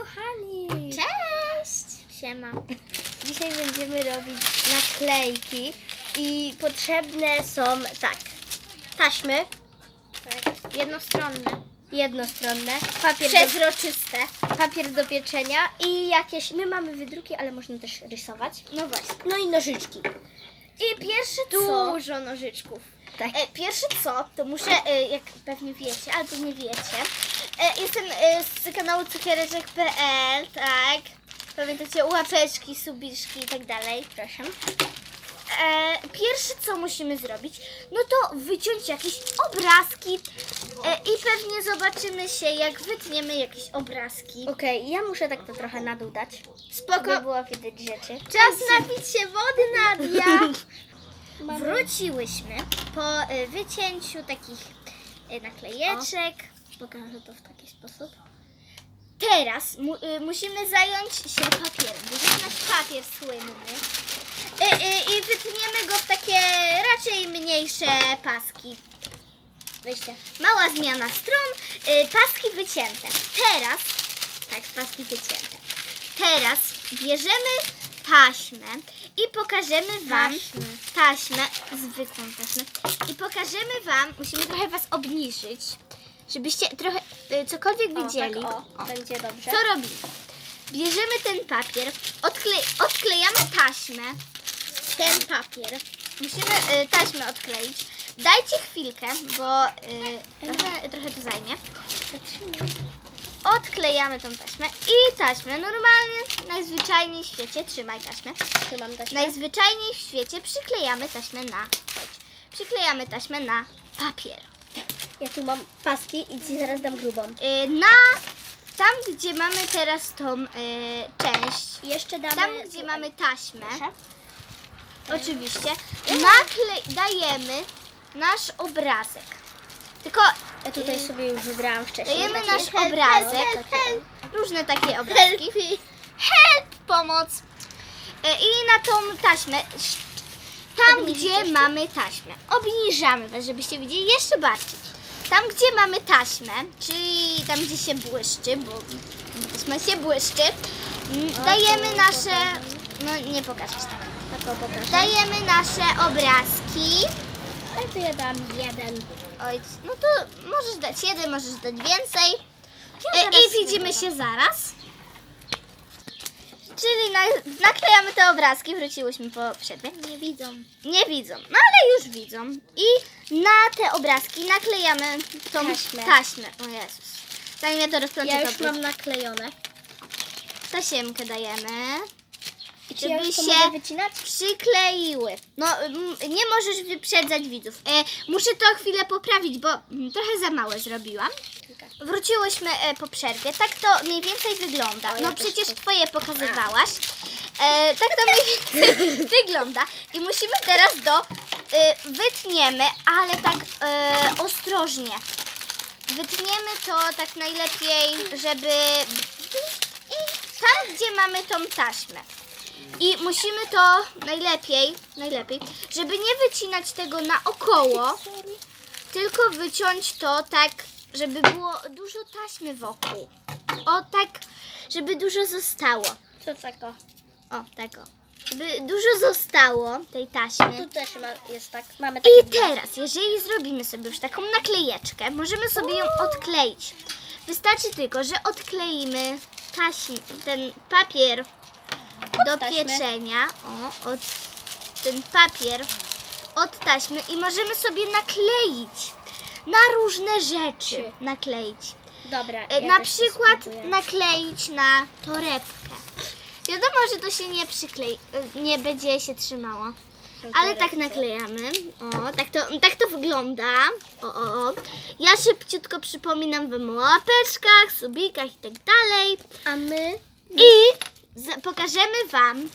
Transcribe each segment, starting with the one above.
kochani! Cześć! Siema. Dzisiaj będziemy robić naklejki i potrzebne są tak. Taśmy. Tak. Jednostronne. Jednostronne. Papier do, Przezroczyste. papier do pieczenia i jakieś. My mamy wydruki, ale można też rysować. No właśnie. No i nożyczki. I pierwsze co... Dużo nożyczków. Tak. E, pierwsze co, to muszę, e, jak pewnie wiecie, albo nie wiecie, e, jestem e, z kanału cukiereczek.pl, tak? Pamiętacie, łapeczki, subiszki i tak dalej. Proszę. E, pierwsze co musimy zrobić, no to wyciąć jakieś obrazki e, i pewnie zobaczymy się, jak wytniemy jakieś obrazki. Okej, ja muszę tak to trochę na dół dać. Spoko. By było widać rzeczy. Czas napić się wody, Nadia! Mamy- Wróciłyśmy po e, wycięciu takich e, naklejeczek. Pokażę to w taki sposób. Teraz mu, y, musimy zająć się papierem. Bierzemy nasz papier słynny y, y, i wytniemy go w takie raczej mniejsze paski. Weźcie. Mała zmiana stron, y, paski wycięte. Teraz, tak, paski wycięte. Teraz bierzemy taśmę i pokażemy Wam Taśmę. taśmę, zwykłą taśmę i pokażemy Wam, musimy trochę Was obniżyć, żebyście trochę y, cokolwiek widzieli. O, tak, o, będzie dobrze. Co robimy? Bierzemy ten papier, odkle, odklejamy taśmę, ten papier. Musimy y, taśmę odkleić. Dajcie chwilkę, bo y, trochę, trochę to zajmie. Odklejamy tą taśmę i taśmę normalnie, najzwyczajniej w świecie, trzymaj taśmę, Trzymam taśmę. najzwyczajniej w świecie przyklejamy taśmę na, chodź, przyklejamy taśmę na papier. Ja tu mam paski i ci zaraz dam grubą. Y, na tam, gdzie mamy teraz tą y, część, Jeszcze damy... tam, gdzie mamy taśmę, Proszę. oczywiście, nakle- dajemy nasz obrazek. Tylko Ja tutaj sobie już wybrałam wcześniej. dajemy Takie nasz help, obrazek, help, help. różne takie obrazki. Help, pomoc. Y, I na tą taśmę, tam, Obniżyć gdzie jeszcze? mamy taśmę, obniżamy was, żebyście widzieli jeszcze bardziej. Tam, gdzie mamy taśmę, czyli tam, gdzie się błyszczy, bo taśma się błyszczy, m, dajemy nasze, no nie pokażesz tak, dajemy nasze obrazki. Ale to ja dam jeden. Oj, no to możesz dać jeden, możesz dać więcej. Ja E, I widzimy się zaraz. Czyli na, naklejamy te obrazki, wróciłyśmy po przerwie. Nie widzą. Nie widzą, no ale już widzą. I na te obrazki naklejamy tą Taśmę. taśmę. O Jezus. Zanim ja to rozplączę, Ja to już tu mam naklejone. tasiemkę dajemy. Czy ja Żeby to się wycinać? przykleiły. No, mm, nie możesz wyprzedzać widzów. E, muszę to chwilę poprawić, bo mm, trochę za małe zrobiłam. Wróciłyśmy e, po przerwie. Tak to mniej więcej wygląda. Ja No przecież twoje pokazywałaś. E, tak to mniej więcej wygląda. I musimy teraz do... E, wytniemy, ale tak e, ostrożnie. Wytniemy to tak najlepiej, żeby... I tam, gdzie mamy tą taśmę. I musimy to najlepiej, najlepiej, żeby nie wycinać tego naokoło, tylko wyciąć to tak, żeby było dużo taśmy wokół. O tak, żeby dużo zostało. Co tego? O, tego. Żeby dużo zostało tej taśmy. Tu też ma, jest tak. Mamy takie... I teraz, jeżeli zrobimy sobie już taką naklejeczkę, możemy sobie ją odkleić. Wystarczy tylko, że odkleimy taśm, ten papier do pieczenia. O, od, ten papier od taśmy i możemy sobie nakleić na różne rzeczy. Nakleić. Dobra, E, ja na przykład nakleić na torebkę. Wiadomo, że to się nie przyklei, e, nie będzie się trzymało. Ale tak naklejamy. O, tak to, tak to wygląda. O, o, o. Ja szybciutko przypominam wam o łapeczkach, subikach i tak dalej. A my... I pokażemy wam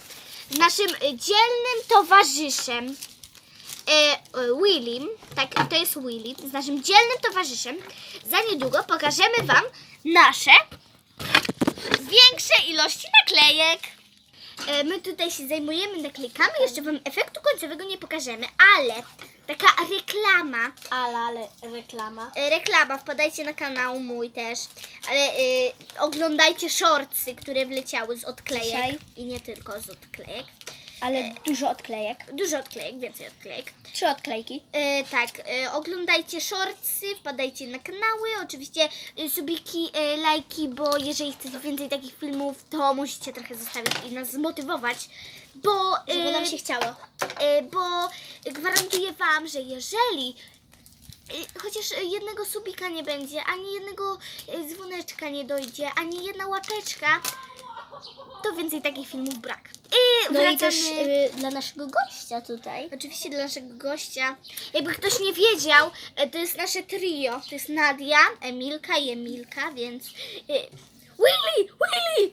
z naszym dzielnym towarzyszem e, e, Willim, tak, to jest Willy, z naszym dzielnym towarzyszem. Za niedługo pokażemy wam nasze większe ilości naklejek. E, My tutaj się zajmujemy naklejkami, jeszcze wam efektu końcowego nie pokażemy, ale taka reklama. Ale, ale reklama. E, Reklama, wpadajcie na kanał mój też. Ale e, oglądajcie shortsy, które wleciały z odklejek. Dzisiaj? I nie tylko z odklejek. Ale dużo odklejek. Dużo odklejek, więcej odklejek. Trzy odklejki. E, tak, e, oglądajcie shortsy, wpadajcie na kanały, oczywiście e, subiki, e, lajki, bo jeżeli chcecie więcej takich filmów, to musicie trochę zostawić i nas zmotywować, bo, e, Żeby nam się chciało. e, bo gwarantuję Wam, że jeżeli e, chociaż jednego subika nie będzie, ani jednego e, dzwoneczka nie dojdzie, ani jedna łapeczka, to więcej takich filmów brak. I No i wracamy... też y, dla naszego gościa tutaj. Oczywiście dla naszego gościa. Jakby ktoś nie wiedział, e, to jest nasze trio. To jest Nadia, Emilka i Emilka, więc... e, Willy! Willy!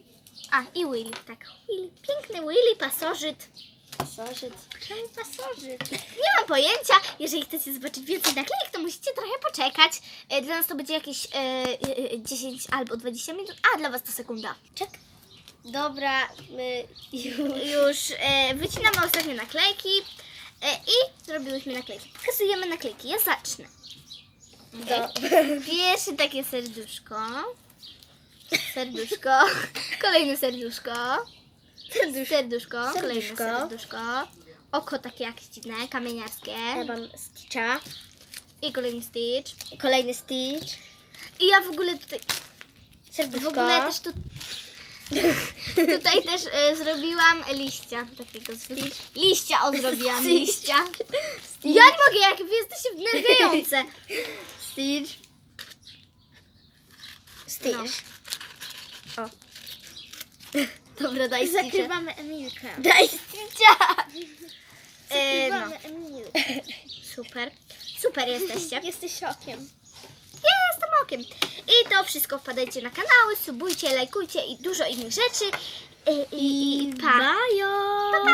A, i Willy, tak. Willy. Piękny Willy, pasożyt. Pasożyt. Czemu pasożyt? Nie mam pojęcia. Jeżeli chcecie zobaczyć więcej naklejek, to musicie trochę poczekać. E, Dla nas to będzie jakieś e, e, e, 10 albo 20 minut, a dla Was to sekunda. Czek. Dobra, my już. Już e, wycinamy ostatnie naklejki e, i zrobiłyśmy naklejki. Pokazujemy naklejki. Ja zacznę. Do... Pierwsze takie serduszko. Serduszko. Kolejne serduszko. Serduszko. Kolejne Serduszko. serduszko. Oko takie jakieś dziwne, kamieniarskie. Ja mam Stitcha. I kolejny stitch. Kolejny Stitch. I ja w ogóle tutaj. W Serduszko. ogóle też tu. Tutaj też e, zrobiłam liścia. Takiego z liścia o zrobiłam liścia. Ja nie mogę, jak wy jesteście wnerwiające. Stitch. Stitch. O. Dobra, daj Stitcha. Zakrywamy Emilkę. Daj Stitcha. E, no, Zakrywamy Emilkę. super. Super jesteście. Jesteś okiem. Ja jestem okiem. I to wszystko wpadajcie na kanały, subujcie, lajkujcie i dużo innych rzeczy. I, i, i pa! Pa, pa.